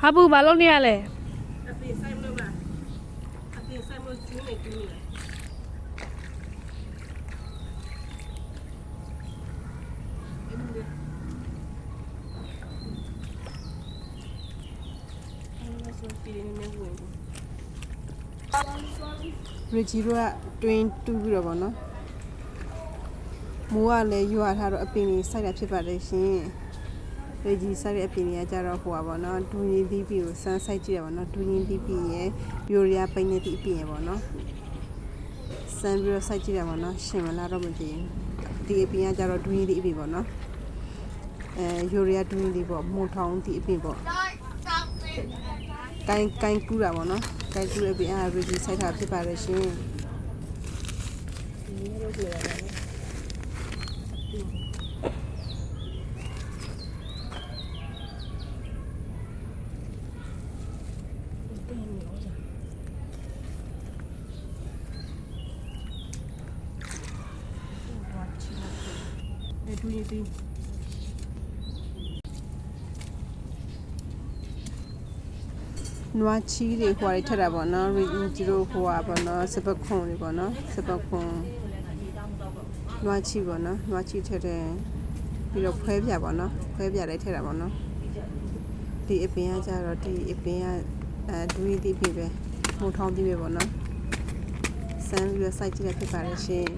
ဟာဘူးဘာလုပ်နေရလဲအပြင်ဆိုင်မလို့ပါအပြင်ဆိုင်မလို့ကျူးနေကျူးနေတယ်အဲ့ဒီလေအဲ့ဒါဆိုပြီးနေနေဝင်ရီဂျီတို့ကတွင်းတူးပြီးတော့ဗောနော်မိုးကလည်းရွာထားတော့အပင်ကြီးစိုက်တာဖြစ်ပါတယ်ရှင် ရီဂျီစိုက်တဲ့အပင်ကြီးကကြတော့ဟိုပါဗောနော်ဒူရင်သီးပြီးကိုစမ်းစိုက်ကြည့်ရပါတော့ဒူရင်သီးပြီးရယ်ယိုရီယာပိန်းနေသီးအပင်ရယ်ဗောနော်စမ်းပြီးတော့စိုက်ကြည့်ရပါတော့ရှင်မလားတော့မသိဘူးဒီအပင်ကကြတော့ဒူရင်သီးအပင်ဗောနော်အဲယိုရီယာဒူရင်သီးပေါ့မှုန်ထောင်းသီးအပင်ပေါ့ကိုင်းကိုင်းကူးတာဗောနော်ကိုင်းကူးတဲ့အပင်အားရီဂျီစိုက်တာဖြစ်ပါတယ်ရှင်အဲ့ဒူရင်ဒီနွားချီးတွေ ဟိုဟာတွေထက်တာပေါ့နော်ရီဂျီတို့ဟိုဟာပေါ့နော်စပခွန်တွေပေါ့နော်စပခွန်နွားချီးပေါ့နော်နွားချီးထက်တယ်ပြီးတော့ဖွဲပြပေါ့နော်ဖွဲပြလည်းထက်တာပေါ့နော်ဒီအပင်ကကြတော့ဒီအပင်ကအဲဒူရီတီပြီပဲမိုးထောင်းတီးပဲပေါ့နော်စမ်းပြီးတော့စိုက်ကြည့်ရဖြစ်ပါတယ်ရှင်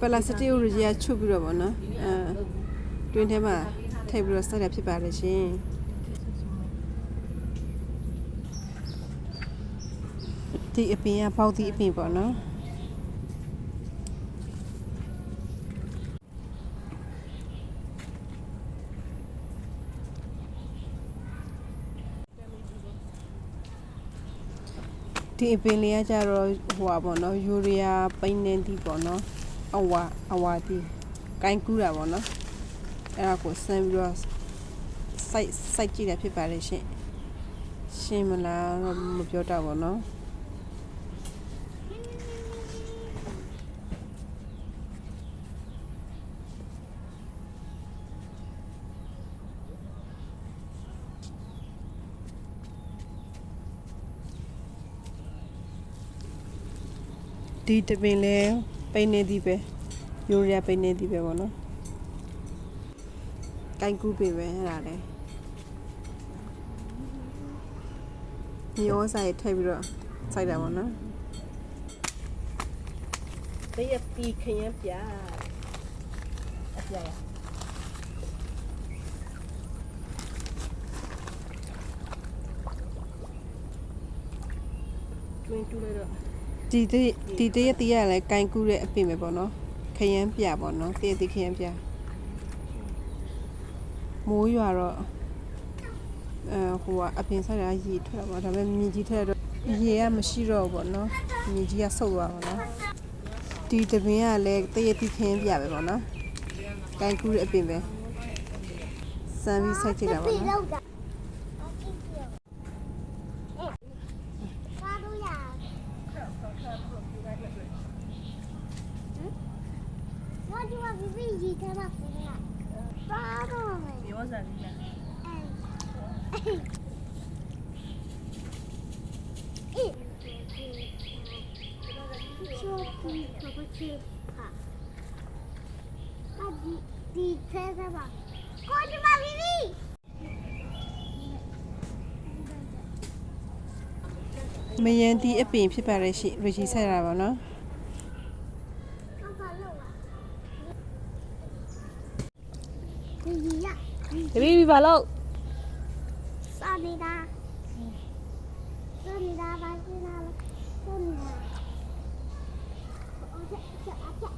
ပလာစတစ်ကိုရကြီးချုပ်ပြီးတော့ပေါ့နော်အဲတွင်းထဲမှာထည့်ပြီးတော့စိုက်ရဖြစ်ပါတယ်ရှင်ဒီအပင်ကပေါက်သီးအပင်ပေါ့နော် ဒီအပင်လေးကကြတော့ဟိုပါပေါ့နော်ယူရီးယားပိန်းနေသည်ပေါ့နော်အဝါအဝါတီကိုင်းကူးတာပေါ့နော်အဲ့ဒါကိုဆန်းပြီးတော့စိုက်စိုက်ကြည့်တာဖြစ်ပါတယ်ရှင်ရှင်းမလားတော့မပြောတော့ပါနော် ဒီတပင်လဲပိန်းနေသည်ပဲယူရီးယားပိန်းနေသည်ပဲပေါ့နော်ကိုင်းကူးပင်ပဲအဲ့ဒါလဲမြေဩဇာရထည့်ပြီးတော့စိုက်တာပေါ့နော်တရတီခရင်ပြအပြရတွင်တူလိုက်တော့ ဒီတဒီတရက်တရက်လည်းကိုင်းကူးတဲ့အပင်ပဲပေါ့နော်ခရမ်းပြပေါ့နော်တရက်တခရမ်းပြမိုးရွာတော့အဲဟိုကအပင်ဆိုင်ရာရေထွက်တာပေါ့ဒါပေမဲ့မြေကြီးထက်တော့ရေကမရှိတော့ဘူးပေါ့နော်မြေကြီးကဆုတ်သွားပါတော့ဒီတပင်ကလည်းတရက်တခရမ်းပြပဲပေါ့နော်ကိုင်းကူးတဲ့အပင်ပဲစမ်းပြီးစိုက်ကြည့်တာပေါ့နော် Yoza bile. Çok iyi baba çırpa. Hadi dikkat 데뷔비 발로. 쏩니다. 쏩니다. 마지막 쏩니다. 어제 저 아까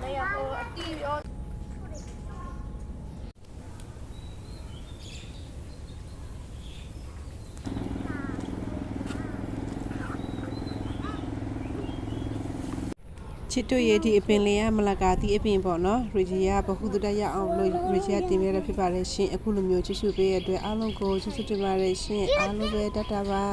Kaya po, at TV on. ချီချစ်တို့ရဲ့ဒီအပင်လေးကမလကာတီအပင်ပေါ့နော်ရီဂျီယာဘဟုတုတရအောင်လို့ရီဂျီယာတင်ပြရဖြစ်ပါတယ်ရှင်အခုလိုမျိုးချစ်ချူပေးရတဲ့အတွက်အားလုံးကိုချစ်ချူတင်ပါတယ်ရှင်အားလုံးပဲတတ်တာပါ